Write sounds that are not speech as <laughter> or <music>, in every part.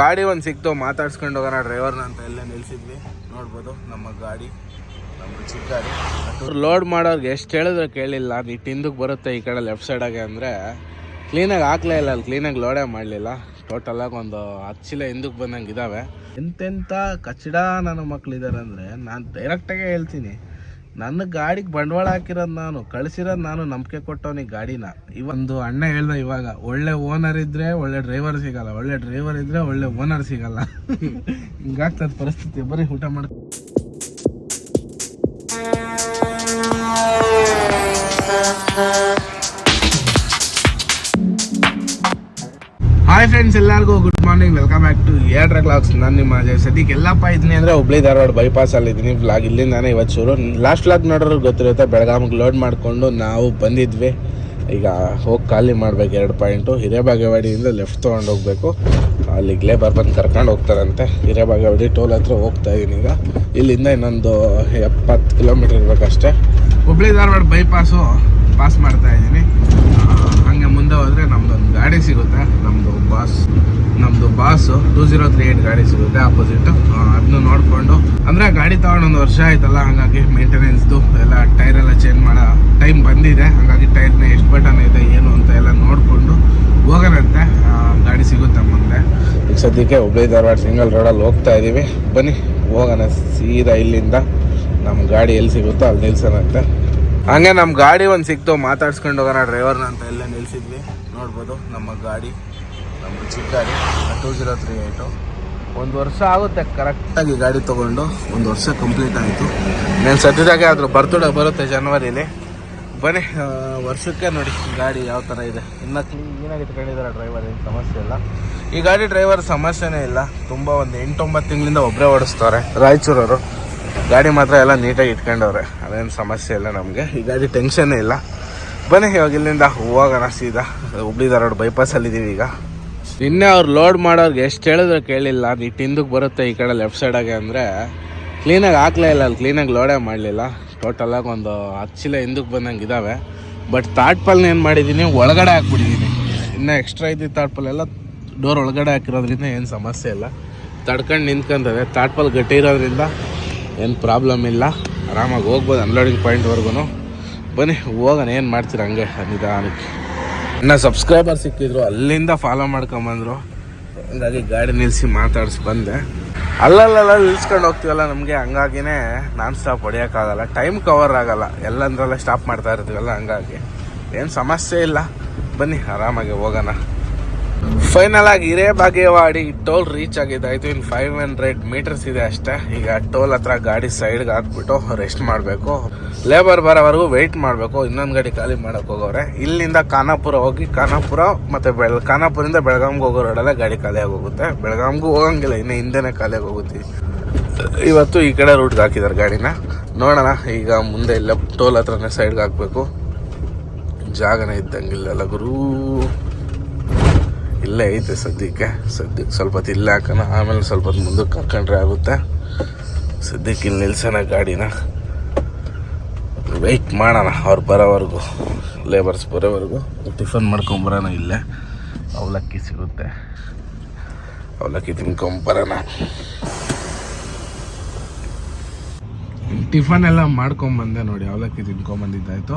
ಗಾಡಿ ಒಂದು ಸಿಕ್ತು, ಮಾತಾಡ್ಸ್ಕೊಂಡು ಹೋಗೋಣ ಡ್ರೈವರ್ನ ಅಂತ ಎಲ್ಲ ನಿಲ್ಸಿದ್ವಿ. ನೋಡ್ಬೋದು, ನಮ್ಮ ಗಾಡಿ, ನಮ್ಮ ಚಿಕ್ಕ ಗಾಡಿ. ಲೋಡ್ ಮಾಡೋರ್ಗೆ ಎಷ್ಟು ಹೇಳಿದ್ರೆ ಕೇಳಿಲ್ಲ. ನೀ ಹಿಂದಕ್ಕೆ ಬರುತ್ತೆ ಈ ಕಡೆ ಲೆಫ್ಟ್ ಸೈಡಾಗೆ ಅಂದರೆ. ಕ್ಲೀನಾಗಿ ಹಾಕ್ಲೇ ಇಲ್ಲ, ಅಲ್ಲಿ ಕ್ಲೀನಾಗಿ ಲೋಡೇ ಮಾಡಲಿಲ್ಲ. ಟೋಟಲಾಗಿ ಒಂದು ಹತ್ತು ಚೀಲ ಹಿಂದಕ್ಕೆ ಬಂದಂಗೆ ಇದ್ದಾವೆ ಎಂತೆಂಥ ಕಚಡ ನನ್ನ ಮಕ್ಕಳಿದ್ದಾರೆ ಅಂದರೆ, ನಾನು ಡೈರೆಕ್ಟಾಗೇ ಹೇಳ್ತೀನಿ. ನನ್ನ ಗಾಡಿಗೆ ಬಂಡವಾಳ ಹಾಕಿರೋದು ನಾನು, ಕಳಿಸಿರೋದು ನಾನು ನಂಬಿಕೆ ಕೊಟ್ಟವನಿಗೆ ಗಾಡಿನ. ಇವೊಂದು ಅಣ್ಣ ಹೇಳ್ದ ಇವಾಗ, ಒಳ್ಳೆ ಓನರ್ ಇದ್ರೆ ಒಳ್ಳೆ ಡ್ರೈವರ್ ಸಿಗಲ್ಲ, ಒಳ್ಳೆ ಡ್ರೈವರ್ ಇದ್ರೆ ಒಳ್ಳೆ ಓನರ್ ಸಿಗಲ್ಲ. ಹಿಂಗಾಗ್ತದ ಪರಿಸ್ಥಿತಿ, ಬರೀ ಊಟ ಮಾಡ ಹಾಯ್ ಫ್ರೆಂಡ್ಸ್ ಎಲ್ಲರಿಗೂ ಮಾರ್ನಿಂಗ್ ವೆಲ್ಕಮ್ ಬ್ಯಾಕ್ ಟು ಏರ್ಡ್ರ ಕ್ಲಾಕ್ಸ್ ನಾನು ನಿಮ್ಮ ಸದ್ಯಕ್ಕೆ ಎಲ್ಲಪ್ಪ ಇದ್ದೀನಿ ಅಂದರೆ ಹುಬ್ಳಿ ಧಾರವಾಡ ಬೈಪಾಸ್ ಅಲ್ಲಿ ಇದ್ದೀನಿ. ವ್ಲಾಗ್ ಇಲ್ಲಿಂದಾನೆ ಇವತ್ತು ಶುರು. ಲಾಸ್ಟ್ ವ್ಲಾಗ್ ನೋಡೋರು ಗೊತ್ತಿರುತ್ತೆ ಬೆಳಗಾಮಿಗೆ ಲೋಡ್ ಮಾಡಿಕೊಂಡು ನಾವು ಬಂದಿದ್ವಿ. ಈಗ ಹೋಗಿ ಖಾಲಿ ಮಾಡ್ಬೇಕು ಎರಡು ಪಾಯಿಂಟು ಹಿರೇಬಾಗೇವಾಡಿಯಿಂದ ಲೆಫ್ಟ್ ತೊಗೊಂಡು ಹೋಗಬೇಕು. ಅಲ್ಲಿಗಲೇ ಲೇಬರ್ ಬಂದು ಕರ್ಕೊಂಡು ಹೋಗ್ತಾರಂತೆ. ಹಿರೇಬಾಗೇವಾಡಿ ಟೋಲ್ ಹತ್ರ ಹೋಗ್ತಾ ಇದ್ದೀನಿ ಈಗ. ಇಲ್ಲಿಂದ ಇನ್ನೊಂದು ಎಪ್ಪತ್ತು ಕಿಲೋಮೀಟ್ರ್ ಇರಬೇಕಷ್ಟೇ. ಹುಬ್ಳಿ ಧಾರವಾಡ ಬೈಪಾಸು ಪಾಸ್ ಮಾಡ್ತಾ ಇದ್ದೀನಿ ಹಂಗೆ ಮುಂದೆ ಹೋದರೆ ನಮ್ದೊಂದು ಗಾಡಿ ಸಿಗುತ್ತೆ. ನಮ್ಮದು ಬಾಸ್ ನಮ್ಮದು boss two zero three eight ಗಾಡಿ ಸಿಗುತ್ತೆ ಆಪೋಸಿಟ್ ಅದನ್ನು ನೋಡಿಕೊಂಡು. ಅಂದರೆ ಗಾಡಿ ತೊಗೊಂಡು ಒಂದು ವರ್ಷ ಆಯ್ತಲ್ಲ, ಹಾಗಾಗಿ ಮೇಂಟೆನೆನ್ಸ್ದು ಎಲ್ಲ ಟೈರ್ ಎಲ್ಲ ಚೇಂಜ್ ಮಾಡೋ ಟೈಮ್ ಬಂದಿದೆ. ಹಾಗಾಗಿ ಟೈರ್ನ ಎಷ್ಟು ಬಟನ್ ಇದೆ, ಏನು ಅಂತ ಎಲ್ಲ ನೋಡಿಕೊಂಡು ಹೋಗೋಣಂತೆ. ಗಾಡಿ ಸಿಗುತ್ತೆ ಮುಂದೆ. ಈಗ ಸದ್ಯಕ್ಕೆ ಹುಬ್ಳಿ ಧಾರವಾಡ ಸಿಂಗಲ್ ರೋಡಲ್ಲಿ ಹೋಗ್ತಾ ಇದ್ದೀವಿ ಬನ್ನಿ, ಹೋಗೋಣ ಸೀದಾ ಇಲ್ಲಿಂದ. ನಮ್ಮ ಗಾಡಿ ಎಲ್ಲಿ ಸಿಗುತ್ತೋ ಅಲ್ಲಿ ನಿಲ್ಸೋಣಂತೆ. ಹಂಗೆ ನಮ್ಮ ಗಾಡಿ ಒಂದು ಸಿಕ್ತು, ಮಾತಾಡ್ಸ್ಕೊಂಡು ಹೋಗೋಣ ಡ್ರೈವರ್ನ ಅಂತ ಎಲ್ಲ ನಿಲ್ಸಿದ್ವಿ. ನೋಡ್ಬೋದು ನಮ್ಮ ಗಾಡಿ. ನಮ್ಮ ಚಿಕ್ಕ ಗಾಡಿ ಟೂ ಜೀರೋ ತ್ರೀ ಏಯ್ಟು. ಒಂದು ವರ್ಷ ಆಗುತ್ತೆ ಕರೆಕ್ಟಾಗಿ ಗಾಡಿ ತೊಗೊಂಡು ಒಂದು ವರ್ಷ ಕಂಪ್ಲೀಟ್ ಆಯಿತು. ನಾನು ಸದ್ಯದಾಗೆ ಅದ್ರ ಬರ್ತಡೆ ಬರುತ್ತೆ ಜನವರಿಲಿ. ಬನ್ನಿ ವರ್ಷಕ್ಕೆ ನೋಡಿ ಗಾಡಿ ಯಾವ ಥರ ಇದೆ. ಇನ್ನು ಕ್ಲೀನಾಗಿ ಇಟ್ಕೊಂಡಿದ್ದಾರೆ ಡ್ರೈವರ್ ಏನು ಸಮಸ್ಯೆ ಇಲ್ಲ. ಈ ಗಾಡಿ ಡ್ರೈವರ್ ಸಮಸ್ಯೆನೇ ಇಲ್ಲ. ತುಂಬ ಒಂದು ಎಂಟೊಂಬತ್ತು ತಿಂಗಳಿಂದ ಒಬ್ಬರೇ ಓಡಿಸ್ತಾರೆ. ರಾಯಚೂರವರು. ಗಾಡಿ ಮಾತ್ರ ಎಲ್ಲ ನೀಟಾಗಿ ಇಟ್ಕೊಂಡವ್ರೆ. ಅದೇನು ಸಮಸ್ಯೆ ಇಲ್ಲ ನಮಗೆ. ಈ ಗಾಡಿ ಟೆನ್ಷನ್ನೇ ಇಲ್ಲ. ಬನ್ನಿ ಇವಾಗ ಇಲ್ಲಿಂದ ಹೋಗೋಣ ಸೀದಾ. ಹುಬ್ಳಿ ಧಾರವಾಡ ಬೈಪಾಸಲ್ಲಿದ್ದೀವಿ ಈಗ. ನಿನ್ನೆ ಅವ್ರು ಲೋಡ್ ಮಾಡೋರ್ಗೆ ಎಷ್ಟು ಹೇಳಿದ್ರೆ ಕೇಳಿಲ್ಲ. ನೀ ಹಿಂದಕ್ಕೆ ಬರುತ್ತೆ ಈ ಕಡೆ ಲೆಫ್ಟ್ ಸೈಡಾಗೆ ಅಂದರೆ. ಕ್ಲೀನಾಗಿ ಹಾಕ್ಲೇ ಇಲ್ಲ. ಅಲ್ಲಿ ಕ್ಲೀನಾಗಿ ಲೋಡೇ ಮಾಡಲಿಲ್ಲ. ಟೋಟಲಾಗಿ ಒಂದು ಹತ್ತು ಚೀಲ ಹಿಂದಕ್ಕೆ ಬಂದಂಗೆ ಇದ್ದಾವೆ ಬಟ್ ತಾಟ್ಪಲ್ನ ಏನು ಮಾಡಿದ್ದೀನಿ ಒಳಗಡೆ ಹಾಕ್ಬಿಟ್ಟಿದ್ದೀನಿ ಇನ್ನೂ ಎಕ್ಸ್ಟ್ರಾ ಇದ್ದಿದ್ದು ತಾಟ್ಪಲ್ ಎಲ್ಲ ಡೋರ್ ಒಳಗಡೆ ಹಾಕಿರೋದ್ರಿಂದ ಏನು ಸಮಸ್ಯೆ ಇಲ್ಲ. ತಡ್ಕೊಂಡು ನಿಂತ್ಕೊಂತವೆ ತಾಟ್ಪಲ್ ಗಟ್ಟಿ ಇರೋದ್ರಿಂದ ಏನು ಪ್ರಾಬ್ಲಮ್ ಇಲ್ಲ. ಆರಾಮಾಗಿ ಹೋಗ್ಬೋದು ಅನ್ಲೋಡಿಂಗ್ ಪಾಯಿಂಟ್ವರೆಗೂ ಬನ್ನಿ, ಹೋಗೋಣ. ಏನು ಮಾಡ್ತೀರ ಹಂಗೆ? ನಿಧಾನಕ್ಕೆ ಇನ್ನು ಸಬ್ಸ್ಕ್ರೈಬರ್ ಸಿಕ್ಕಿದ್ರು, ಅಲ್ಲಿಂದ ಫಾಲೋ ಮಾಡ್ಕೊಂಬಂದ್ರು. ಹಂಗಾಗಿ ಗಾಡಿ ನಿಲ್ಲಿಸಿ ಮಾತಾಡ್ಸಿ ಬಂದೆ. ಅಲ್ಲಲ್ಲ ನಿಲ್ಸ್ಕೊಂಡು ಹೋಗ್ತೀವಲ್ಲ ನಮಗೆ? ಹಂಗಾಗಿನೇ ನಾನ್ ಸ್ಟಾಪ್ ಹೊಡಿಯೋಕ್ಕಾಗಲ್ಲ. ಟೈಮ್ ಕವರ್ ಆಗಲ್ಲ. ಎಲ್ಲಂದ್ರೆಲ್ಲ ಸ್ಟಾಪ್ ಮಾಡ್ತಾ ಇರ್ತೀವಲ್ಲ, ಹಂಗಾಗಿ. ಏನು ಸಮಸ್ಯೆ ಇಲ್ಲ. ಬನ್ನಿ, ಆರಾಮಾಗಿ ಹೋಗೋಣ. ಫೈನಲ್ ಆಗಿ ಹಿರೇಬಾಗೇವಾಡಿ ಟೋಲ್ ರೀಚ್ ಆಗಿದೆ. ಆಯ್ತು ಇನ್ ಫೈವ್ ಹಂಡ್ರೆಡ್ ಮೀಟರ್ಸ್ ಇದೆ ಅಷ್ಟೇ. ಈಗ ಟೋಲ್ ಹತ್ರ ಗಾಡಿ ಸೈಡ್ಗೆ ಹಾಕ್ಬಿಟ್ಟು ರೆಸ್ಟ್ ಮಾಡಬೇಕು. ಲೇಬರ್ ಬರೋವರೆಗೂ ವೆಯ್ಟ್ ಮಾಡಬೇಕು. ಇನ್ನೊಂದು ಗಾಡಿ ಖಾಲಿ ಮಾಡೋಕೆ ಹೋಗೋರೆ ಇಲ್ಲಿಂದ ಖಾನಾಪುರ ಹೋಗಿ ಖಾನಾಪುರ ಮತ್ತು ಬೆಳ್ ಖಾನಾಪುರಿಂದ ಬೆಳಗಾಂಗೆ ಹೋಗೋ ರೋಡೆಲ್ಲ ಗಾಡಿ ಖಾಲಿಯಾಗಿ ಹೋಗುತ್ತೆ ಬೆಳಗಾಂಗೂ ಹೋಗಂಗಿಲ್ಲ, ಇನ್ನು ಹಿಂದೆನೇ ಖಾಲಿಯಾಗಿ ಹೋಗುತ್ತೆ ಇವತ್ತು ಈ ಕಡೆ ರೂಟ್ಗೆ ಹಾಕಿದ್ದಾರೆ ಗಾಡಿನ. ನೋಡೋಣ, ಈಗ ಮುಂದೆ ಇಲ್ಲ ಟೋಲ್ ಹತ್ರನೇ ಸೈಡ್ಗೆ ಹಾಕಬೇಕು. ಜಾಗನೇ ಇದ್ದಂಗಿಲ್ಲ ಗುರೂ ಇಲ್ಲೇ ಐತೆ ಸದ್ಯಕ್ಕೆ. ಸದ್ಯಕ್ಕೆ ಸ್ವಲ್ಪ ಹೊತ್ತು ಇಲ್ಲೇ ಹಾಕೋಣ. ಆಮೇಲೆ ಸ್ವಲ್ಪ ಹೊತ್ತು ಮುಂದಕ್ಕೆ ಕರ್ಕೊಂಡ್ರೆ ಆಗುತ್ತೆ. ಸದ್ಯಕ್ಕೆ ಇಲ್ಲಿ ನಿಲ್ಸೋಣ ಗಾಡಿನ. ವೆಯ್ಟ್ ಮಾಡೋಣ ಅವ್ರು ಬರೋವರೆಗೂ ಲೇಬರ್ಸ್ ಬರೋವರೆಗೂ. ಟಿಫನ್ ಮಾಡ್ಕೊಂಬರೋಣ ಇಲ್ಲೇ. ಅವಲಕ್ಕಿ ಸಿಗುತ್ತೆ. ಅವಲಕ್ಕಿ ತಿನ್ಕೊಂಬರೋಣ ಟಿಫನ್ ಎಲ್ಲ ಮಾಡ್ಕೊಂಬಂದೆ ನೋಡಿ. ಅವಲಕ್ಕಿ ತಿನ್ಕೊಂಬಂದಿದ್ದಾಯ್ತು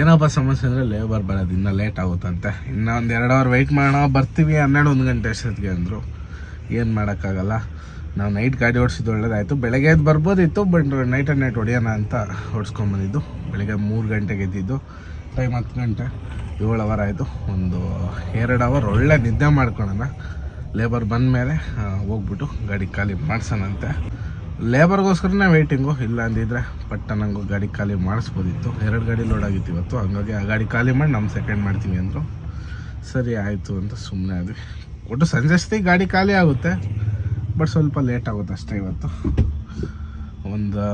ಏನಪ್ಪ ಸಮಸ್ಯೆ ಅಂದರೆ ಲೇಬರ್ ಬರೋದು, ಇನ್ನೂ ಲೇಟ್ ಆಗುತ್ತಂತೆ. ಇನ್ನೂ ಒಂದು ಎರಡು ಅವರ್ ವೆಯ್ಟ್ ಮಾಡೋಣ, ಬರ್ತೀವಿ ಹನ್ನೆರಡು ಒಂದು ಗಂಟೆ ಅಷ್ಟೊತ್ತಿಗೆ ಅಂದರು. ಏನು ಮಾಡೋಕ್ಕಾಗಲ್ಲ. ನಾವು ನೈಟ್ ಗಾಡಿ ಓಡಿಸಿದ್ದು ಒಳ್ಳೇದಾಯಿತು. ಬೆಳಗ್ಗೆ ಎದ್ದು ಬರ್ಬೋದಿತ್ತು ಬಟ್ ನೈಟ್ ಆ್ಯಂಡ್ ನೈಟ್ ಹೊಡಿಯೋಣ ಅಂತ ಓಡಿಸ್ಕೊಂಬಂದಿದ್ದು. ಬೆಳಗ್ಗೆ ಮೂರು ಗಂಟೆಗೆ ಎದ್ದಿದ್ದು ಟೈಮ್ ಹತ್ತು ಗಂಟೆ, ಏಳು ಅವರ್ ಆಯಿತು. ಒಂದು ಎರಡು ಅವರ್ ಒಳ್ಳೆ ನಿದ್ದೆ ಮಾಡ್ಕೊಳೋಣ. ಲೇಬರ್ ಬಂದ ಮೇಲೆ ಹೋಗ್ಬಿಟ್ಟು ಗಾಡಿ ಖಾಲಿ ಮಾಡ್ಸೋಣಂತೆ. ಲೇಬರ್ಗೋಸ್ಕರನೇ ವೆಯ್ಟಿಂಗು ಇಲ್ಲ ಅಂದಿದ್ರೆ ಪಟ್ಟ ನಂಗೆ ಗಾಡಿ ಖಾಲಿ ಮಾಡಿಸ್ಬೋದಿತ್ತು. ಎರಡು ಗಾಡಿ ಲೋಡ್ ಆಗಿತ್ತು ಇವತ್ತು, ಹಂಗಾಗಿ ಆ ಗಾಡಿ ಖಾಲಿ ಮಾಡಿ ನಮ್ಮ ಸೆಕೆಂಡ್ ಮಾಡ್ತೀವಿ ಅಂದರು. ಸರಿ, ಆಯಿತು ಅಂತ ಸುಮ್ಮನೆ ಆದ್ವಿ. ಒಟ್ಟು ಸಂಜೆ ಅಷ್ಟೇ ಗಾಡಿ ಖಾಲಿ ಆಗುತ್ತೆ ಬಟ್ ಸ್ವಲ್ಪ ಲೇಟ್ ಆಗುತ್ತೆ ಅಷ್ಟೇ ಇವತ್ತು. ಒಂದು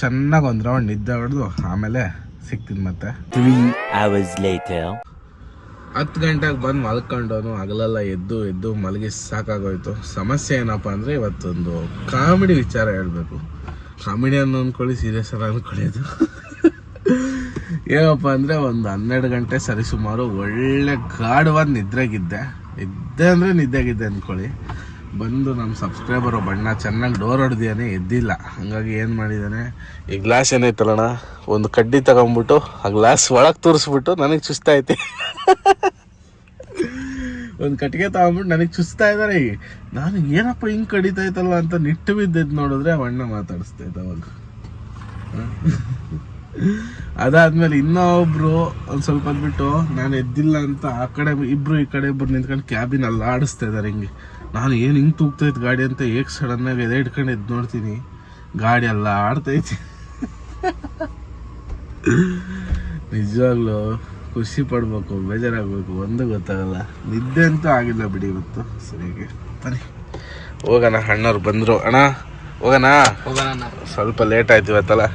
ಚೆನ್ನಾಗಿ ಒಂದು ರೌಂಡ್ ನಿದ್ದೆ ಹೊಡೆದು ಆಮೇಲೆ ಸಿಗ್ತೀನಿ ಮತ್ತೆ. Three hours later. ಹತ್ತು ಗಂಟೆಗೆ ಬಂದು ಮಲ್ಕೊಂಡವನು ಹಗಲೆಲ್ಲ ಎದ್ದು ಎದ್ದು ಮಲಗಿ ಸಾಕಾಗೋಯ್ತು. ಸಮಸ್ಯೆ ಏನಪ್ಪ ಅಂದರೆ ಇವತ್ತೊಂದು ಕಾಮಿಡಿ ವಿಚಾರ ಹೇಳಬೇಕು. ಕಾಮಿಡಿ ಅನ್ನ ಅಂದ್ಕೊಳ್ಳಿ ಸೀರಿಯಸ್ ಅಲ್ಲ ಅಂದ್ಕೊಳ್ಳಿ ಅದು. ಏನಪ್ಪ ಅಂದರೆ ಒಂದು ಹನ್ನೆರಡು ಗಂಟೆ ಸರಿಸುಮಾರು ಒಳ್ಳೆ ಗಾಢವಾದ ನಿದ್ರೆಗಿದ್ದೆ. ಇದ್ದೆ ಅಂದರೆ ನಿದ್ದೆಗಿದ್ದೆ ಅಂದ್ಕೊಳ್ಳಿ ಬಂದು ನಮ್ಮ ಸಬ್ಸ್ಕ್ರೈಬರು ಬಣ್ಣ, ಚೆನ್ನಾಗಿ ಡೋರ್ ಹೊಡೆದಿಯಾನೆ, ಎದ್ದಿಲ್ಲ. ಹಂಗಾಗಿ ಏನು ಮಾಡಿದ್ದಾನೆ ಈ ಗ್ಲಾಸ್ ಏನೈತಲ್ಲಣ್ಣ ಒಂದು ಕಡ್ಡಿ ತಗೊಂಬಿಟ್ಟು, ಆ ಗ್ಲಾಸ್ ಒಳಗೆ ತೋರಿಸ್ಬಿಟ್ಟು ನನಗೆ ಚುಸ್ತಾಯ್ತಿ ಒಂದು ಕಟ್ಟಿಗೆ ತಗೊಂಬಿಟ್ಟು ನನಗೆ ಚುಸ್ತಾ ಇದ್ದಾರೆ ನಾನು ಏನಪ್ಪ ಹಿಂಗೆ ಕಡಿತಾ ಇತ್ತಲ್ಲ ಅಂತ ನಿಟ್ಟು ಬಿದ್ದಿದ್ದು ನೋಡಿದ್ರೆ ಅಣ್ಣ ಮಾತಾಡಿಸ್ತಾ ಇದ್ದ ಅವಾಗ. ಅದಾದ್ಮೇಲೆ ಇನ್ನೊಬ್ರು ಒಂದು ಸ್ವಲ್ಪ ಬಿಟ್ಟು ನಾನು ಎದ್ದಿಲ್ಲ ಅಂತ ಆ ಕಡೆ ಇಬ್ರು ಈ ಕಡೆ ಇಬ್ರು ನಿಂತ್ಕೊಂಡು ಕ್ಯಾಬಿನ್ ಅಲ್ಲಾಡಿಸ್ತಾ ಇದಾರೆ ಹಿಂಗೆ. ನಾನು ಏನು ಹಿಂಗೆ ತೂಗ್ತಾ ಇತ್ತು ಗಾಡಿ ಅಂತ ಏಕ್ ಸಡನ್ನಾಗಿ ಎದೆ ಇಟ್ಕೊಂಡು ಎದ್ದು ನೋಡ್ತೀನಿ ಗಾಡಿ ಎಲ್ಲ ಆಡ್ತೈತಿ ನಿಜವಾಗ್ಲೂ ಖುಷಿ ಪಡ್ಬೇಕು ಬೇಜಾರಾಗಬೇಕು ಒಂದು ಗೊತ್ತಾಗಲ್ಲ. ನಿದ್ದೆ ಅಂತೂ ಆಗಿಲ್ಲ ಬಿಡಿ ಇವತ್ತು ಸರಿಯಾಗಿ. ಬನ್ನಿ. ಹೋಗೋಣ ಅಣ್ಣವ್ರು ಬಂದರು. ಅಣ್ಣ ಹೋಗೋಣ? ಹೋಗೋಣ ಸ್ವಲ್ಪ ಲೇಟ್ ಆಯ್ತು ಇವತ್ತಲ್ಲ.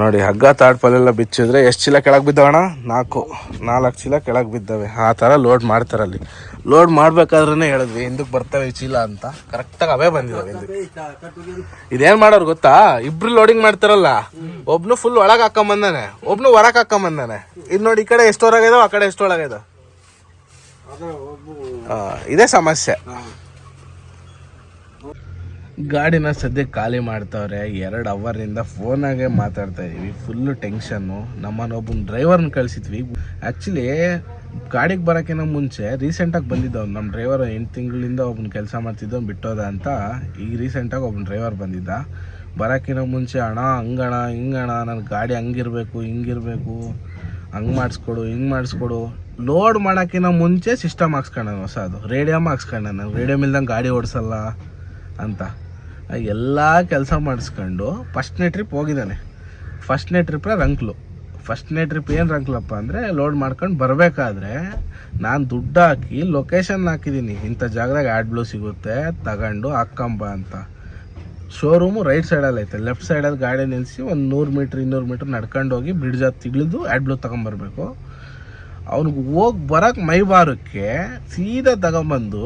ನೋಡಿ ಹಗ್ಗ ತಾಡ್ಪಲ್ಲೆಲ್ಲ ಬಿಚ್ಚಿದ್ರೆ ಎಷ್ಟು ಚೀಲ ಕೆಳಗೆ ಬಿದ್ದವಣ ನಾಲ್ಕು ನಾಲ್ಕು ಚೀಲ ಕೆಳಗೆ ಬಿದ್ದವೆ. ಆ ಥರ ಲೋಡ್ ಮಾಡ್ತಾರೆ ಅಲ್ಲಿ. ಲೋಡ್ ಮಾಡ್ಬೇಕಾದ್ರೇ ಹೇಳಿದ್ವಿ ಹಿಂದಕ್ಕೆ ಬರ್ತವೆ ಈ ಚೀಲ ಅಂತ. ಕರೆಕ್ಟಾಗಿ ಅವೇ ಬಂದಿದ್ದಾವೆ ಹಿಂದಕ್ಕೆ. ಇದೇನ್ ಮಾಡೋರು ಗೊತ್ತಾ? ಇಬ್ರು ಲೋಡಿಂಗ್ ಮಾಡ್ತಾರಲ್ಲ. ಒಬ್ನು ಫುಲ್ ಒಳಗೆ ಹಾಕೊಂಬಂದಾನೆ ಒಬ್ನು ಹೊರಗೆ ಹಾಕೊಂಬಂದಾನೆ. ಇದು ನೋಡಿ ಈ ಕಡೆ ಎಷ್ಟು ಹೊರಗಿದಾವ ಆ ಕಡೆ ಎಷ್ಟು ಇದೆ? ಆ, ಇದೇ ಸಮಸ್ಯೆ. ಗಾಡಿನ ಸದ್ಯ ಖಾಲಿ ಮಾಡ್ತಾವ್ರೆ, ಎರಡು ಅವರಿಂದ ಫೋನಾಗೆ ಮಾತಾಡ್ತಾ ಇದೀವಿ ಫುಲ್ಲು ಟೆನ್ಷನ್ನು ನಮ್ಮನ್ನ ಒಬ್ಬನ ಡ್ರೈವರ್ನ ಕಳಿಸಿದ್ವಿ. ಆ್ಯಕ್ಚುಲಿ ಗಾಡಿಗೆ ಬರೋಕ್ಕಿಂತ ಮುಂಚೆ ರೀಸೆಂಟಾಗಿ ಬಂದಿದ್ದ ನಮ್ಮ ಡ್ರೈವರ್ ಎಂಟು ತಿಂಗಳಿಂದ ಒಬ್ಬನ ಕೆಲಸ ಮಾಡ್ತಿದ್ದ ಬಿಟ್ಟೋದ ಅಂತ ಈಗ ರೀಸೆಂಟಾಗಿ ಒಬ್ಬನ ಡ್ರೈವರ್ ಬಂದಿದ್ದ. ಬರೋಕ್ಕಿಂತ ಮುಂಚೆ, ಅಣ್ಣ ಹಂಗಣ ಹಿಂಗಣ ನನ್ನ ಗಾಡಿ ಹಂಗಿರಬೇಕು, ಹಿಂಗಿರಬೇಕು. ಹಂಗೆ ಮಾಡಿಸ್ಕೊಡು, ಹಿಂಗೆ ಮಾಡಿಸ್ಕೊಡು. ಲೋಡ್ ಮಾಡೋಕ್ಕಿಂತ ಮುಂಚೆ ಸಿಸ್ಟಮ್ ಹಾಕ್ಸ್ಕೊಂಡ ಹೊಸದು. ರೇಡಿಯಮ್ ಹಾಕ್ಸ್ಕೊಂಡ ನಾನು ರೇಡಿಯಮ್ ಇಲ್ದಂಗೆ ಗಾಡಿ ಓಡಿಸಲ್ಲ ಅಂತ. ಎಲ್ಲ ಕೆಲಸ ಮಾಡಿಸ್ಕೊಂಡು ಫಸ್ಟ್ನೇ ಟ್ರಿಪ್ ಹೋಗಿದ್ದಾನೆ. ಫಸ್ಟ್ನೇ ಟ್ರಿಪ್ನ ರಂಕ್ಲು. ಫಸ್ಟ್ನೇ ಟ್ರಿಪ್ ಏನು ರಂಕ್ಲಪ್ಪ ಅಂದರೆ ಲೋಡ್ ಮಾಡ್ಕೊಂಡು ಬರಬೇಕಾದ್ರೆ ನಾನು ದುಡ್ಡು ಹಾಕಿ ಲೊಕೇಶನ್ ಹಾಕಿದ್ದೀನಿ ಇಂಥ ಜಾಗದಾಗ ಆ್ಯಡ್ ಬ್ಲೂ ಸಿಗುತ್ತೆ, ತಗೊಂಡು ಹಾಕ್ಕಂಬ ಅಂತ. ಶೋರೂಮು ರೈಟ್ ಸೈಡಲ್ಲಿ ಐತೆ. ಲೆಫ್ಟ್ ಸೈಡಲ್ಲಿ ಗಾಡಿ ನಿಲ್ಲಿಸಿ ಒಂದು ನೂರು ಮೀಟ್ರ್ ಇನ್ನೂರು ಮೀಟ್ರ್ ನಡ್ಕೊಂಡು ಹೋಗಿ ಬ್ರಿಡ್ಜ್ ಹತ್ತು ತಿಳಿದು ಆ್ಯಡ್ ಬ್ಲೂ ತಗೊಂಬರ್ಬೇಕು ಅವ್ನಿಗೆ ಹೋಗಿ ಬರೋಕೆ ಮೈಬಾರಕ್ಕೆ ಸೀದಾ ತಗೊಂಬಂದು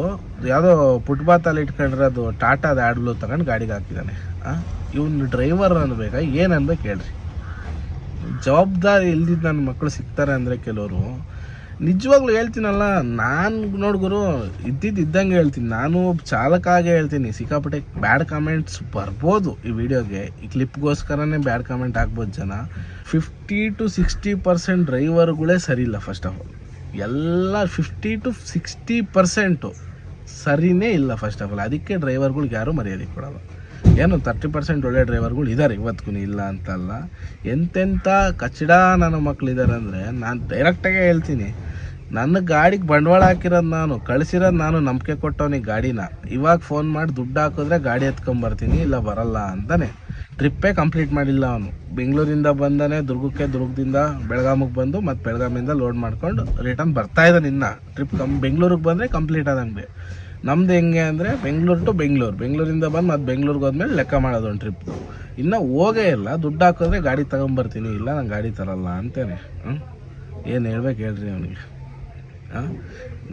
ಯಾವುದೋ ಫುಟ್ಪಾತಲ್ಲಿ ಇಟ್ಕೊಂಡಿರೋದು ಟಾಟಾದ ಆಡ್ಲು ತಗೊಂಡು ಗಾಡಿಗೆ ಹಾಕಿದ್ದಾನೆ ಇವನು ಡ್ರೈವರ್ ಅನ್ಬೇಕಾ ಏನು ಅನ್ಬೇಕು ಹೇಳ್ರಿ ಜವಾಬ್ದಾರಿ ಇಲ್ದಿದ್ದು ನನ್ನ ಮಕ್ಕಳು ಸಿಗ್ತಾರೆ ಅಂದರೆ ಕೆಲವರು ನಿಜವಾಗ್ಲೂ ಹೇಳ್ತೀನಲ್ಲ, ನಾನು ನೋಡ್ಗುರು ಇದ್ದಿದ್ದು ಇದ್ದಂಗೆ ಹೇಳ್ತೀನಿ. ನಾನು ಚಾಲಕ ಆಗೇ ಹೇಳ್ತೀನಿ. ಸಿಕ್ಕಾಪಟ್ಟೆ ಬ್ಯಾಡ್ ಕಾಮೆಂಟ್ಸ್ ಬರ್ಬೋದು ಈ ವಿಡಿಯೋಗೆ ಈ ಕ್ಲಿಪ್ಗೋಸ್ಕರನೇ ಬ್ಯಾಡ್ ಕಾಮೆಂಟ್ ಆಗ್ಬೋದು ಜನ. ಫಿಫ್ಟಿ ಟು ಸಿಕ್ಸ್ಟಿ ಪರ್ಸೆಂಟ್ ಡ್ರೈವರ್ಗಳೇ ಸರಿ ಇಲ್ಲ ಫಸ್ಟ್ ಆಫ್ ಆಲ್ ಎಲ್ಲ ಫಿಫ್ಟಿ ಟು ಸಿಕ್ಸ್ಟಿ ಪರ್ಸೆಂಟು ಸರಿನೇ ಇಲ್ಲ ಫಸ್ಟ್ ಆಫ್ ಆಲ್ ಅದಕ್ಕೆ ಡ್ರೈವರ್ಗಳಿಗೆ ಯಾರೂ ಮರ್ಯಾದೆ ಕೊಡಲ್ಲ. ಏನು ತರ್ಟಿ ಪರ್ಸೆಂಟ್ ಒಳ್ಳೆ ಡ್ರೈವರ್ಗಳು ಇದ್ದಾರೆ ಇವತ್ತಿಗೂ ಇಲ್ಲ ಅಂತಲ್ಲ. ಎಂತೆಂಥ ಕಚಡ ನನ್ನ ಮಕ್ಕಳಿದ್ದಾರೆ ಅಂದರೆ ನಾನು ಡೈರೆಕ್ಟಾಗೆ ಹೇಳ್ತೀನಿ. ನನ್ನ ಗಾಡಿಗೆ ಬಂಡವಾಳ ಹಾಕಿರೋದು ನಾನು, ಕಳಿಸಿರೋದು ನಾನು ನಂಬಿಕೆ ಕೊಟ್ಟವನಿಗೆ ಗಾಡಿನ. ಇವಾಗ ಫೋನ್ ಮಾಡಿ ದುಡ್ಡು ಹಾಕಿದ್ರೆ ಗಾಡಿ ಎತ್ಕೊಂಬರ್ತೀನಿ ಇಲ್ಲ ಬರಲ್ಲ ಅಂತಾನೆ. ಟ್ರಿಪ್ಪೇ ಕಂಪ್ಲೀಟ್ ಮಾಡಿಲ್ಲ ಅವನು. ಬೆಂಗಳೂರಿಂದ ಬಂದಾನೆ, ದುರ್ಗಕ್ಕೆ ದುರ್ಗದಿಂದ ಬೆಳಗಾಮಿಗೆ ಬಂದು ಮತ್ತು ಬೆಳಗಾಮಿಂದ ಲೋಡ್ ಮಾಡ್ಕೊಂಡು ರಿಟರ್ನ್ ಬರ್ತಾ ಇದ್ದಾನೆ ಇನ್ನ. ಟ್ರಿಪ್ ಕಮ್ ಬೆಂಗಳೂರಿಗೆ ಬಂದರೆ ಕಂಪ್ಲೀಟ್ ಆದಂಗೆ. ನಮ್ದು ಹೆಂಗೆ ಅಂದರೆ ಬೆಂಗಳೂರು ಟು ಬೆಂಗಳೂರು. ಬೆಂಗಳೂರಿಂದ ಬಂದು ಮತ್ತೆ ಬೆಂಗಳೂರಿಗೆ ಹೋದ್ಮೇಲೆ ಲೆಕ್ಕ ಮಾಡೋದು ಒಂದು ಟ್ರಿಪ್ ಇನ್ನೂ ಹೋಗೇ ಇಲ್ಲ, ದುಡ್ಡು ಹಾಕಿದ್ರೆ ಗಾಡಿ ತಗೊಂಬರ್ತೀನಿ, ಇಲ್ಲ ನಾನು ಗಾಡಿ ತರಲ್ಲ ಅಂತೇನೆ. ಏನು ಹೇಳ್ಬೇಕು ಹೇಳ್ರಿ ಅವನಿಗೆ.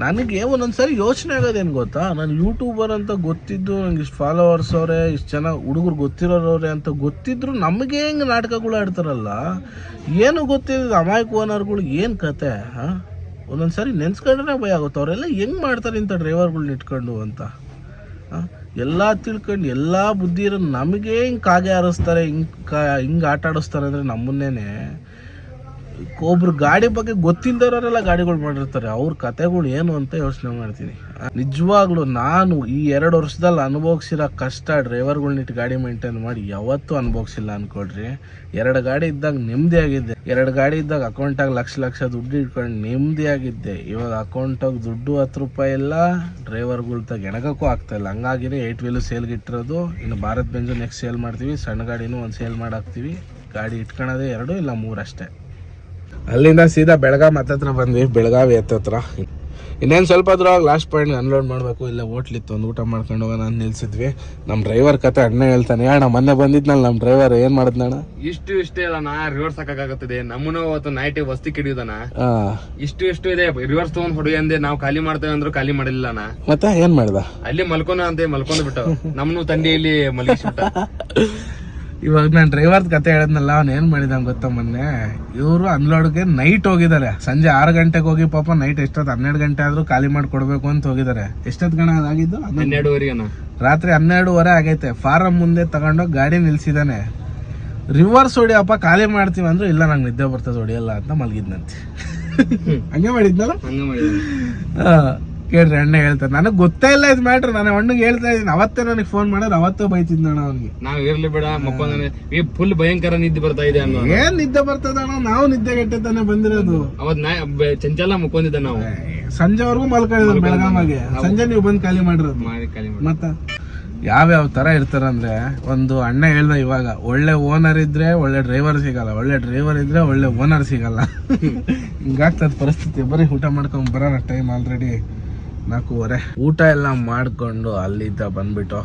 ನನಗೆ ಒಂದೊಂದ್ಸರಿ ಯೋಚನೆ ಆಗೋದೇನು ಗೊತ್ತಾ? ನಾನು ಯೂಟ್ಯೂಬರ್ ಅಂತ ಗೊತ್ತಿದ್ದು, ನಂಗೆ ಇಷ್ಟು ಫಾಲೋವರ್ಸ್ ಅವರೇ, ಇಷ್ಟು ಜನ ಹುಡುಗರು ಗೊತ್ತಿರೋರವ್ರೆ ಅಂತ ಗೊತ್ತಿದ್ರು, ನಮಗೆ ಹೆಂಗೆ ನಾಟಕಗಳು ಆಡ್ತಾರಲ್ಲ? ಏನು ಗೊತ್ತಿದ್ದು ಅಮಾಯಕ ಓನರ್ಗಳು ಏನು ಕತೆ? ಹಾಂ ಒಂದೊಂದ್ಸರಿ ನೆನ್ಸ್ಕೊಂಡ್ರೆ ಭಯ ಆಗುತ್ತೆ. ಅವರೆಲ್ಲ ಹೆಂಗೆ ಮಾಡ್ತಾರೆ ಇಂಥ ಡ್ರೈವರ್ಗಳ್ನ ಇಟ್ಕೊಂಡು ಅಂತ? ಎಲ್ಲ ತಿಳ್ಕೊಂಡು, ಎಲ್ಲ ಬುದ್ಧಿ ಇರೋ ನಮಗೆ ಹಿಂಗೆ ಕಾಗೆ ಹಾರಿಸ್ತಾರೆ, ಹಿಂಗೆ ಕಾ, ಹಿಂಗೆ ಆಟ ಆಡಿಸ್ತಾರೆ ಅಂದರೆ ನಮ್ಮನ್ನೇ ಒಬ್ರು ಗಾಡಿ ಬಗ್ಗೆ ಗೊತ್ತಿಲ್ಲದವರೆಲ್ಲ ಗಾಡಿಗಳು ಮಾಡಿರ್ತಾರೆ. ಅವ್ರ ಕತೆಗಳು ಏನು ಅಂತ ಯೋಚನೆ ಮಾಡ್ತೀನಿ. ನಿಜವಾಗ್ಲೂ ನಾನು ಈ ಎರಡು ವರ್ಷದಲ್ಲಿ ಅನುಭವಿಸಿರೋ ಕಷ್ಟ ಡ್ರೈವರ್ಗಳ್ನಿಟ್ಟು ಗಾಡಿ ಮೇಂಟೈನ್ ಮಾಡಿ ಯಾವತ್ತೂ ಅನುಭವಿಸಿಲ್ಲ ಅನ್ಕೊಳ್ರಿ. ಎರಡು ಗಾಡಿ ಇದ್ದಾಗ ನೆಮ್ಮದಿಯಾಗಿದ್ದೆ ಎರಡು ಗಾಡಿ ಇದ್ದಾಗ ಅಕೌಂಟಾಗ ಲಕ್ಷ ಲಕ್ಷ ದುಡ್ಡು ಇಟ್ಕೊಂಡು ನೆಮ್ಮದಿಯಾಗಿದ್ದೆ ಇವಾಗ ಅಕೌಂಟಾಗ ದುಡ್ಡು ಹತ್ತು ರೂಪಾಯಿ ಇಲ್ಲ ಡ್ರೈವರ್ಗಳ ತಗ ಎಣಗಕ್ಕೂ ಆಗ್ತಾ ಇಲ್ಲ. ಹಂಗಾಗಿನೇ ಏಟ್ ವೀಲು ಸೇಲ್ಗೆ ಇಟ್ಟಿರೋದು. ಇನ್ನು ಭಾರತ್ ಬೆಂಜು ನೆಕ್ಸ್ಟ್ ಸೇಲ್ ಮಾಡ್ತೀವಿ. ಸಣ್ಣ ಗಾಡಿನೂ ಒಂದು ಸೇಲ್ ಮಾಡಾಕ್ತೀವಿ ಗಾಡಿ ಇಟ್ಕೊಳೋದೇ ಎರಡು ಇಲ್ಲ ಮೂರಷ್ಟೇ ಅಲ್ಲಿಂದ ಸೀದಾ ಬೆಳಗಾವಿ ಹತ್ತತ್ರ ಬಂದ್ವಿ. ಬೆಳಗಾವಿ ಹತ್ತತ್ರ ಇನ್ನೇನು ಸ್ವಲ್ಪ ಅದ್ರೊಳಗೆ ಲಾಸ್ಟ್ ಪಾಯಿಂಟ್ ಅನ್ಲೋಡ್ ಮಾಡಬೇಕು ಇಲ್ಲ ಹೋಟ್ಲಿತ್ತು ಒಂದು ಊಟ ಮಾಡ್ಕೊಂಡು ಹೋಗೋಣ ನಾನು ನಿಲ್ಸಿದ್ವಿ. ನಮ್ಮ ಡ್ರೈವರ್ ಕತೆ ಅಣ್ಣ ಹೇಳ್ತಾನೆ ಅಣ್ಣ ಮೊನ್ನೆ ಬಂದಿದ್ನಲ್ಲ ನಮ್ಮ ಡ್ರೈವರ್ ಏನು ಮಾಡಿದ್ನಣ್ಣ ಇಷ್ಟು ಇಷ್ಟೇ ಅಲ್ಲ ನಾ ರಿವರ್ಸ್ ಹಾಕಾಗುತ್ತದೆ ನಮ್ಮನ್ನು ಅವತ್ತು ನೈಟ್ ವಸ್ತಿ ಕಿಡಿಯೋದನ ಇಷ್ಟು ಇಷ್ಟು ಇದೆ ರಿವರ್ಸ್ ತಗೊಂಡ್ ಹೊಡಿ ಅಂದೆ ನಾವು ಖಾಲಿ ಮಾಡ್ತೇವೆ ಅಂದ್ರು ಖಾಲಿ ಮಾಡಿಲ್ಲ ನಾ ಮತ್ತೆ ಏನ್ ಮಾಡ್ದ? ಅಲ್ಲಿ ಮಲ್ಕೋನ ಅಂತೆ ಮಲ್ಕೊಂಡ್ ಬಿಟ್ಟು ನಮ್ಮನು ತಂದೆ ಇಲ್ಲಿ ಮಲಗಿಸ್ಬಿಟ್ಟ. <laughs> ಇವಾಗ ನಾನು ಡ್ರೈವರ್ ಕತೆ ಹೇಳಿದ್ನಲ್ಲ ಅವ್ನು ಏನು ಮಾಡಿದ ಗೊತ್ತಾ ಮೊನ್ನೆ? ಇವರು ಅನ್ಲೋಡ್ಗೆ ನೈಟ್ ಹೋಗಿದ್ದಾರೆ. ಸಂಜೆ ಆರು ಗಂಟೆಗೆ ಹೋಗಿ ಪಾಪ ನೈಟ್ ಎಷ್ಟೊತ್ತು ಹನ್ನೆರಡು ಗಂಟೆ ಆದರೂ ಖಾಲಿ ಮಾಡಿಕೊಡ್ಬೇಕು ಅಂತ ಹೋಗಿದ್ದಾರೆ. ಎಷ್ಟೊತ್ತು ಗಣ ಅದಾಗಿದ್ದು? ಹನ್ನೊಂದು ಹನ್ನೆರಡುವರೆಗೆ ರಾತ್ರಿ ಹನ್ನೆರಡುವರೆ ಆಗೈತೆ. ಫಾರಂ ಮುಂದೆ ತಗೊಂಡೋಗಿ ಗಾಡಿ ನಿಲ್ಸಿದಾನೆ. ರಿವರ್ಸ್ ಹೊಡಿಯಪ್ಪ ಖಾಲಿ ಮಾಡ್ತೀವಿ ಅಂದ್ರೆ ಇಲ್ಲ ನಂಗೆ ನಿದ್ದೆ ಬರ್ತದೆ ಹೊಡಿಯಲ್ಲ ಅಂತ ಮಲಗಿದ್ನಂತೆ. ಹಂಗೆ ಮಾಡಿದ್ನಲ್ಲ? ಹಂಗೆ ಮಾಡಿದ್ವಿ ಆ, ಕೇಳ್ರಿ ಅಣ್ಣ ಹೇಳ್ತಾರೆ. ನನಗೆ ಗೊತ್ತೇ ಇಲ್ಲ ಇದು ಮ್ಯಾಟ್ರ್ ನಾನು ಅಣ್ಣಗೆ ಹೇಳ್ತಾ ಇದ್ದೀನಿ. ಅವತ್ತೇ ನನಗೆ ಫೋನ್ ಮಾಡಿದ್ರೆ ಅವತ್ತೇ ಬೈತಿದ್ನಣ್ಣ ಅವ್ನಿಗೆ. ನಾವು ಇರ್ಲಿ ಬೇಡ ಮಕ್ಕೊಂದ್ರೆ ಈ ಫುಲ್ ಭಯಂಕರ ನಿದ್ದೆ ಬರ್ತಾ ಇದೆ ಅನ್ನೋ ಏನ್ ನಿದ್ದೆ ಬರ್ತದಣ್ಣ ನಾವು ನಿದ್ದೆ ಕೆಟ್ಟತಾನೆ ಬಂದಿರೋದು. ಅವತ್ ನಾ ಬೆ- ಚಂಚಲ ಮುಕ್ಕೊಂಡಿದ್ದ ನಾವು. ಸಂಜೆವರೆಗೂ ಮಲ್ಕೊಂಡಿದ್ರು ಬೆಳಗಾಮಾಗೆ ಸಂಜೆ ನೀವು ಬಂದು ಖಾಲಿ ಮಾಡಿರೋದು. ಮಾಡಿ ಖಾಲಿ ಮಾಡಿ. ಮತ್ತ? ಯಾವ್ಯಾವ ತರ ಇರ್ತಾರಂದ್ರೆ ಒಂದು ಅಣ್ಣ ಹೇಳ್ದ ಇವಾಗ ಒಳ್ಳೆ ಓನರ್ ಇದ್ರೆ ಒಳ್ಳೆ ಡ್ರೈವರ್ ಸಿಗಲ್ಲ ಒಳ್ಳೆ ಡ್ರೈವರ್ ಇದ್ರೆ ಒಳ್ಳೆ ಓನರ್ ಸಿಗಲ್ಲ. <laughs> ಹಿಂಗಾಗ್ತದ ಪರಿಸ್ಥಿತಿ. ಬರೀ ಊಟ ಮಾಡ್ಕೊಂಡ್ ಬರೋಣ ಟೈಮ್ ಆಲ್ರೆಡಿ ನಾಲ್ಕೂವರೆ ಊಟ ಎಲ್ಲ ಮಾಡ್ಕೊಂಡು ಅಲ್ಲಿಂದ ಬಂದ್ಬಿಟ್ಟು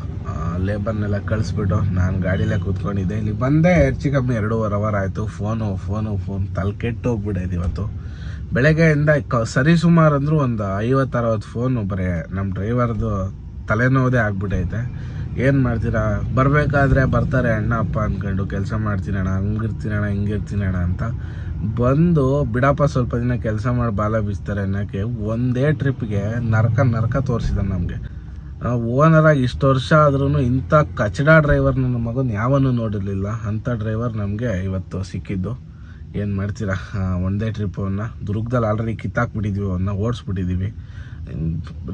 ಲೇಬರ್ನೆಲ್ಲ ಕಳಿಸ್ಬಿಟ್ಟು ನಾನು ಗಾಡಿಲೇ ಕೂತ್ಕೊಂಡಿದ್ದೆ. ಇಲ್ಲಿ ಬಂದೆ ಹೆಚ್ಚು ಕಮ್ಮಿ ಎರಡೂವರೆ ಅವರ್ ಆಯಿತು. ಫೋನು ಫೋನು, ಫೋನ್ ತಲೆ ಕೆಟ್ಟು ಹೋಗ್ಬಿಡೈತೆ ಇವತ್ತು. ಬೆಳಗ್ಗೆಯಿಂದ ಕ, ಸರಿ ಸುಮಾರು ಅಂದರೂ ಒಂದು ಐವತ್ತು ಅರವತ್ತು ಫೋನು ಬರೀ ನಮ್ಮ ಡ್ರೈವರ್ದು ತಲೆನೋವುದೇ ಆಗ್ಬಿಟ್ಟೈತೆ. ಏನು ಮಾಡ್ತೀರಾ? ಬರಬೇಕಾದ್ರೆ ಬರ್ತಾರೆ ಅಣ್ಣ ಅಪ್ಪ ಅಂದ್ಕೊಂಡು ಕೆಲಸ ಮಾಡ್ತೀನಣ್ಣ, ಹಂಗಿರ್ತೀನಣ್ಣ, ಹಿಂಗಿರ್ತೀನಣ್ಣ ಅಂತ. ಬಂದು ಬಿಡಪ್ಪ ಸ್ವಲ್ಪ ದಿನ ಕೆಲಸ ಮಾಡಿ ಬಾಲ ಬೀಸ್ತಾರೆ ಅನ್ನೋಕ್ಕೆ ಒಂದೇ ಟ್ರಿಪ್ಗೆ ನರಕ ನರಕ ತೋರಿಸಿದ ನಮಗೆ. ಓನರಾಗಿ ಇಷ್ಟು ವರ್ಷ ಆದ್ರೂ ಇಂಥ ಕಚಡ ಡ್ರೈವರ್ ನನ್ನ ಮಗನ ಯಾವನ್ನೂ ನೋಡಿರಲಿಲ್ಲ. ಅಂಥ ಡ್ರೈವರ್ ನಮಗೆ ಇವತ್ತು ಸಿಕ್ಕಿದ್ದು. ಏನು ಮಾಡ್ತೀರಾ? ಒಂದೇ ಟ್ರಿಪ್ ಅವನ್ನ ದುರ್ಗದಲ್ಲಿ ಆಲ್ರೆಡಿ ಕಿತ್ತಾಕ್ಬಿಟ್ಟಿದ್ವಿ ಅವನ್ನ ಓಡಿಸ್ಬಿಟ್ಟಿದ್ದೀವಿ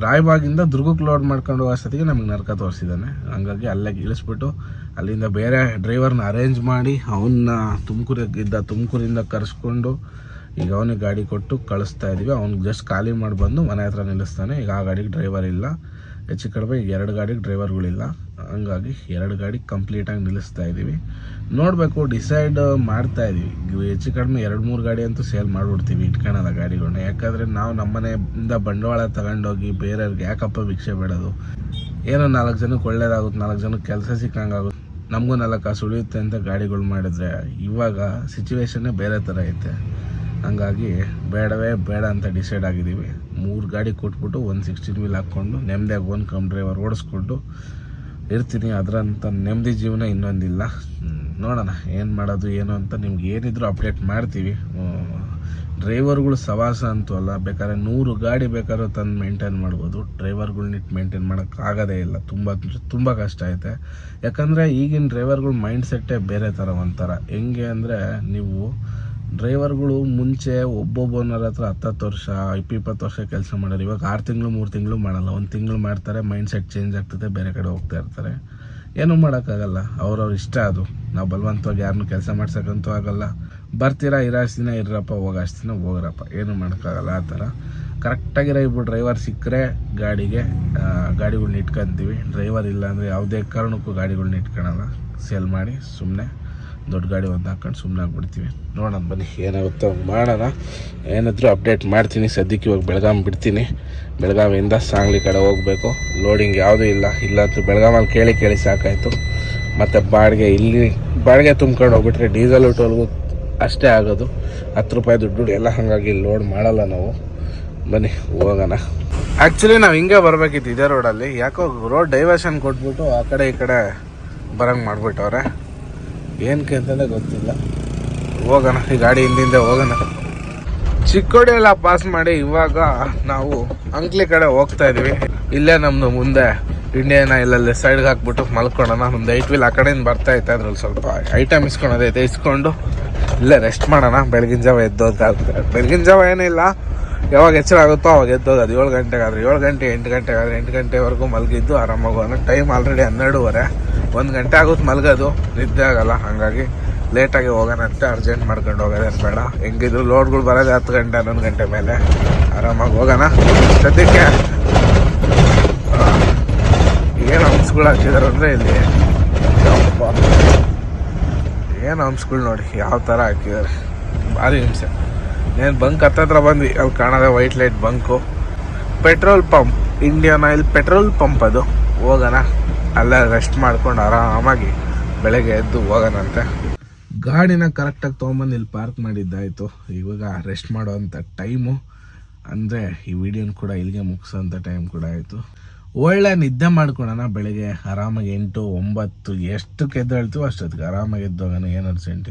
ರಾಯಬಾಗಿಂದ ದುರ್ಗಕ್ಕೆ ಲೋಡ್ ಮಾಡ್ಕೊಂಡು ಹೋಗೋ ಸತಿಗೆ ನಮಗೆ ನರಕ ತೋರಿಸಿದ್ದಾನೆ ಹಂಗಾಗಿ ಅಲ್ಲೇ ಇಳಿಸ್ಬಿಟ್ಟು ಅಲ್ಲಿಂದ ಬೇರೆ ಡ್ರೈವರ್ನ ಅರೇಂಜ್ ಮಾಡಿ ಅವನ್ನ ತುಮಕೂರಿಗಿದ್ದ ತುಮಕೂರಿಂದ ಕರೆಸ್ಕೊಂಡು ಈಗ ಅವನಿಗೆ ಗಾಡಿ ಕೊಟ್ಟು ಕಳಿಸ್ತಾ ಇದ್ದೀವಿ ಅವ್ನಿಗೆ ಜಸ್ಟ್ ಖಾಲಿ ಮಾಡಿ ಬಂದು ಮನೆ ಹತ್ರ ನಿಲ್ಲಿಸ್ತಾನೆ. ಈಗ ಆ ಗಾಡಿಗೆ ಡ್ರೈವರ್ ಇಲ್ಲ. ಹೆಚ್ಚು ಕಡಿಮೆ ಈಗ ಎರಡು ಗಾಡಿಗೆ ಡ್ರೈವರ್ಗಳಿಲ್ಲ ಹಂಗಾಗಿ ಎರಡು ಗಾಡಿ ಕಂಪ್ಲೀಟಾಗಿ ನಿಲ್ಲಿಸ್ತಾ ಇದ್ದೀವಿ. ನೋಡಬೇಕು ಡಿಸೈಡ್ ಮಾಡ್ತಾ ಇದ್ದೀವಿ. ಹೆಚ್ಚು ಕಡಿಮೆ ಎರಡು ಮೂರು ಗಾಡಿ ಅಂತೂ ಸೇಲ್ ಮಾಡಿಬಿಡ್ತೀವಿ ಇಟ್ಕೊಳಲ್ಲ ಗಾಡಿಗಳನ್ನ ಯಾಕಂದರೆ ನಾವು ನಮ್ಮನೆಯಿಂದ ಬಂಡವಾಳ ತಗೊಂಡೋಗಿ ಬೇರೆಯವ್ರಿಗೆ ಯಾಕಪ್ಪ ಭಿಕ್ಷೆ ಬೇಡೋದು? ಏನೋ ನಾಲ್ಕು ಜನಕ್ಕೆ ಒಳ್ಳೇದಾಗುತ್ತೆ, ನಾಲ್ಕು ಜನಕ್ಕೆ ಕೆಲಸ ಸಿಕ್ಕಂಗಾಗುತ್ತೆ. ನಮಗೂ ನಾಲ್ಕು ಕಾಸು ಉಳಿಯುತ್ತೆ ಅಂತ ಗಾಡಿಗಳು ಮಾಡಿದರೆ ಇವಾಗ ಸಿಚುವೇಶನ್ನೇ ಬೇರೆ ಥರ ಐತೆ. ಹಂಗಾಗಿ ಬೇಡವೇ ಬೇಡ ಅಂತ ಡಿಸೈಡ್ ಆಗಿದ್ದೀವಿ. ಮೂರು ಗಾಡಿ ಕೊಟ್ಬಿಟ್ಟು ಒಂದು ಸಿಕ್ಸ್ಟೀನ್ ವೀಲ್ ಹಾಕ್ಕೊಂಡು ನೆಮ್ಮದಿಯಾಗಿ ಒಂದು ಕಮ್ ಡ್ರೈವರ್ ಓಡಿಸ್ಕೊಂಡು ಇರ್ತೀನಿ. ಅದರಂಥ ನೆಮ್ಮದಿ ಜೀವನ ಇನ್ನೊಂದಿಲ್ಲ. ನೋಡೋಣ ಏನು ಮಾಡೋದು, ಏನು ಅಂತ ನಿಮ್ಗೆ ಏನಿದ್ರು ಅಪ್ಡೇಟ್ ಮಾಡ್ತೀವಿ. ಡ್ರೈವರ್ಗಳು ಸವಾಸ ಅಂತೂ ಅಲ್ಲ, ಬೇಕಾದ್ರೆ ನೂರು ಗಾಡಿ ಬೇಕಾದ್ರೂ ತಂದು ಮೇಂಟೈನ್ ಮಾಡ್ಬೋದು. ಡ್ರೈವರ್ಗಳ್ನಿಟ್ಟು ಮೇಂಟೈನ್ ಮಾಡೋಕ್ಕೆ ಆಗೋದೇ ಇಲ್ಲ. ತುಂಬ ತುಂಬ ಕಷ್ಟ ಐತೆ. ಯಾಕಂದರೆ ಈಗಿನ ಡ್ರೈವರ್ಗಳ ಮೈಂಡ್ ಸೆಟ್ಟೇ ಬೇರೆ ಥರ ಒಂಥರ. ಹೆಂಗೆ ಅಂದರೆ ನೀವು ಡ್ರೈವರ್ಗಳು ಮುಂಚೆ ಒಬ್ಬೊಬ್ಬನರ ಹತ್ರ ಹತ್ತತ್ತು ವರ್ಷ ಇಪ್ಪಿಪ್ಪತ್ತು ವರ್ಷ ಕೆಲಸ ಮಾಡೋರು ಇವಾಗ ಆರು ತಿಂಗಳು, ಮೂರು ತಿಂಗಳು ಮಾಡಲ್ಲ. ಒಂದು ತಿಂಗಳು ಮಾಡ್ತಾರೆ ಮೈಂಡ್ ಸೆಟ್ ಚೇಂಜ್ ಆಗ್ತದೆ, ಬೇರೆ ಕಡೆ ಹೋಗ್ತಾ ಇರ್ತಾರೆ. ಏನೂ ಮಾಡೋಕ್ಕಾಗಲ್ಲ. ಅವ್ರವ್ರ ಇಷ್ಟ ಅದು. ನಾವು ಬಲವಂತವಾಗಿ ಯಾರನ್ನೂ ಕೆಲಸ ಮಾಡ್ಸೋಕ್ಕಂತೂ ಆಗಲ್ಲ. ಬರ್ತೀರಾ ಇರಾಷ್ಟು ದಿನ ಇರ್ರಪ್ಪ ಹೋಗೋಷ್ಟು ದಿನ ಹೋಗ್ರಪ್ಪ. ಏನು ಮಾಡೋಕ್ಕಾಗಲ್ಲ, ಆ ಥರ. ಕರೆಕ್ಟಾಗಿರೋ ಇಬ್ಬರು ಡ್ರೈವರ್ ಸಿಕ್ಕರೆ ಗಾಡಿಗೆ ಗಾಡಿಗಳನ್ನ ಗಾಡಿಗಳ್ನ ಇಟ್ಕೊಂತೀವಿ. ಡ್ರೈವರ್ ಇಲ್ಲ ಅಂದರೆ ಯಾವುದೇ ಕಾರಣಕ್ಕೂ ಗಾಡಿಗಳ್ನ ಇಟ್ಕೊಳಲ್ಲ. ಸೇಲ್ ಮಾಡಿ ಸುಮ್ಮನೆ ದೊಡ್ಡ ಗಾಡಿ ಒಂದು ಹಾಕ್ಕೊಂಡು ಸುಮ್ಮನೆ ಆಗ್ಬಿಡ್ತೀವಿ. ನೋಡೋಣ, ಬನ್ನಿ, ಏನಾಗುತ್ತೋ ಮಾಡೋಣ. ಏನಾದರೂ ಅಪ್ಡೇಟ್ ಮಾಡ್ತೀನಿ. ಸದ್ಯಕ್ಕೆ ಇವಾಗ ಬೆಳಗಾಂ ಬಿಡ್ತೀನಿ. ಬೆಳಗಾವಿಯಿಂದ ಸಾಂಗ್ಲಿ ಕಡೆ ಹೋಗಬೇಕು. ಲೋಡಿಂಗ್ ಯಾವುದೂ ಇಲ್ಲ. ಇಲ್ಲಂತೂ ಬೆಳಗಾಮಲ್ಲಿ ಕೇಳಿ ಕೇಳಿ ಸಾಕಾಯಿತು. ಮತ್ತು ಬಾಡಿಗೆ ಇಲ್ಲಿ, ಬಾಡಿಗೆ ತುಂಬ್ಕೊಂಡು ಹೋಗ್ಬಿಟ್ರೆ ಡೀಸೆಲ್ ಟೋಲ್ಗೂ ಅಷ್ಟೇ ಆಗೋದು. ಹತ್ತು ರೂಪಾಯಿ ದುಡ್ಡು ಎಲ್ಲ ಹಾಗಾಗಿ ಲೋಡ್ ಮಾಡಲ್ಲ ನಾವು. ಬನ್ನಿ, ಹೋಗೋಣ. ಆ್ಯಕ್ಚುಲಿ ನಾವು ಹಿಂಗೆ ಬರಬೇಕಿತ್ತು ಇದೇ ರೋಡಲ್ಲಿ ಯಾಕೋ ರೋಡ್ ಡೈವರ್ಷನ್ ಕೊಟ್ಬಿಟ್ಟು ಆ ಕಡೆ ಈ ಕಡೆ ಬರಂಗೆ ಮಾಡಿಬಿಟ್ಟವ್ರೆ. ಏನಕ್ಕೆ ಅಂತಲೇ ಗೊತ್ತಿಲ್ಲ. ಹೋಗೋಣ, ಈ ಗಾಡಿ ಹಿಂದಿಂದ ಹೋಗೋಣ. ಚಿಕ್ಕೋಡಿ ಎಲ್ಲ ಪಾಸ್ ಮಾಡಿ ಇವಾಗ ನಾವು ಅಂಕ್ಲಿ ಕಡೆ ಹೋಗ್ತಾ ಇದೀವಿ. ಇಲ್ಲೇ ನಮ್ಮದು ಮುಂದೆ ಇಂಡಿಯನ್ ಆಯಿಲಲ್ಲಿ ಸೈಡ್ಗೆ ಹಾಕ್ಬಿಟ್ಟು ಮಲ್ಕೊಳ್ಳೋಣ. ಒಂದು ಐಟ್ ವೀಲ್ ಆ ಕಡೆಯಿಂದ ಬರ್ತಾ ಇತ್ತು ಅದ್ರಲ್ಲಿ ಸ್ವಲ್ಪ ಐಟಮ್ ಇಸ್ಕೊಳೋದೈತೆ, ಇಸ್ಕೊಂಡು. ಇಲ್ಲೇ ರೆಸ್ಟ್ ಮಾಡೋಣ, ಬೆಳಗಿನ ಜಾವ ಎದ್ದೋದಾಗುತ್ತೆ ಬೆಳಗಿನ ಜಾವ ಏನಿಲ್ಲ ಯಾವಾಗ ಎಚ್ಚರ ಆಗುತ್ತೋ ಅವಾಗ ಎದ್ದೋದು ಅದು. ಏಳು ಗಂಟೆಗಾದ್ರೆ, ಏಳು ಗಂಟೆ, ಎಂಟು ಗಂಟೆಗಾದ್ರೆ, ಎಂಟು ಗಂಟೆವರೆಗೂ ಮಲಗಿದ್ದು ಆರಾಮಾಗಿ ಟೈಮ್ ಆಲ್ರೆಡಿ ಹನ್ನೆರಡೂವರೆ. ಒಂದು ಗಂಟೆ ಆಗುತ್ತೆ ಮಲಗೋದು. ನಿದ್ದೆ ಆಗಲ್ಲ, ಹಾಗಾಗಿ ಲೇಟಾಗಿ ಹೋಗೋಣ ಅಂತ ಅರ್ಜೆಂಟ್ ಮಾಡ್ಕೊಂಡು ಹೋಗೋದೇನು ಬೇಡ. ಹೆಂಗಿದ್ರು ಲೋಡ್ಗಳು ಬರೋದೇ ಹತ್ತು ಗಂಟೆ, ಹನ್ನೊಂದು ಗಂಟೆ ಮೇಲೆ. ಆರಾಮಾಗಿ ಹೋಗೋಣ. ಸದ್ಯಕ್ಕೆ ಏನು ಹಂಪ್ಸ್ಗಳು ಹಾಕಿದಾರೆ ಅಂದರೆ ಇಲ್ಲಿ. ಏನು ಹಂಪ್ಸ್ಗಳು ನೋಡಿ, ಯಾವ ಥರ ಹಾಕಿದ್ದಾರೆ ಭಾರಿ ಹಿಂಸೆ. ಏನು ಬಂಕ್ ಹತ್ತತ್ರ ಬಂದ್ವಿ ಅಲ್ಲಿ ಕಾಣೋದೆ white light bunk. Petrol pump Indian oil petrol pump ಅದು. ಹೋಗೋಣ. ಅಲ್ಲ ರೆಸ್ಟ್ ಮಾಡ್ಕೊಂಡು ಆರಾಮಾಗಿ ಬೆಳಗ್ಗೆ ಎದ್ದು ಹೋಗೋಣಂತೆ. ಗಾಡಿನ ಕರೆಕ್ಟಾಗಿ ತೊಗೊಂಬಂದು ಇಲ್ಲಿ ಪಾರ್ಕ್ ಮಾಡಿದ್ದಾಯಿತು. ಇವಾಗ ರೆಸ್ಟ್ ಮಾಡೋವಂಥ ಟೈಮು ಅಂದರೆ ಈ ವಿಡಿಯೋನ ಕೂಡ ಇಲ್ಲಿಗೆ ಮುಗಿಸೋಂಥ ಟೈಮ್ ಕೂಡ ಆಯಿತು. ಒಳ್ಳೆ ನಿದ್ದೆ ಮಾಡ್ಕೊಳೋಣ ಬೆಳಿಗ್ಗೆ ಆರಾಮಾಗಿ ಎಂಟು ಒಂಬತ್ತು, ಎಷ್ಟು ಎದ್ದೇಳ್ತೀವೋ ಅಷ್ಟೊತ್ತಿಗೆ ಆರಾಮಾಗಿ ಎದ್ದೋಗೋಣ, ಏನು ಅರ್ಜೆಂಟ್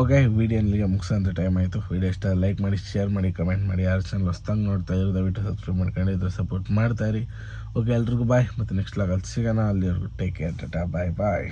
ಓಕೆ ವೀಡಿಯೋ ಇಲ್ಲಿಗೆ ಮುಗಿಸೋಂಥ ಟೈಮ್ ಆಯಿತು. ವೀಡಿಯೋ ಇಷ್ಟ ಲೈಕ್ ಮಾಡಿ ಶೇರ್ ಮಾಡಿ ಕಮೆಂಟ್ ಮಾಡಿ. ಯಾರು ಚಾನಲ್ ಹೊಸ್ದಂಗೆ ನೋಡ್ತಾ ಇರೋ, ದಯವಿಟ್ಟು ಸಬ್ಸ್ಕ್ರೈಬ್ ಮಾಡ್ಕೊಂಡಿದ್ರೆ ಸಪೋರ್ಟ್ ಮಾಡ್ತಾಯಿರಿ ಓಕೆ, ಎಲ್ರಿಗೂ ಬಾಯ್ ಮತ್ತು ನೆಕ್ಸ್ಟ್ ಲಾಗಲ್ಲಿ ಸಿಗೋಣ. ಅಲ್ಲಿವರೆಗೂ take care tata bye bye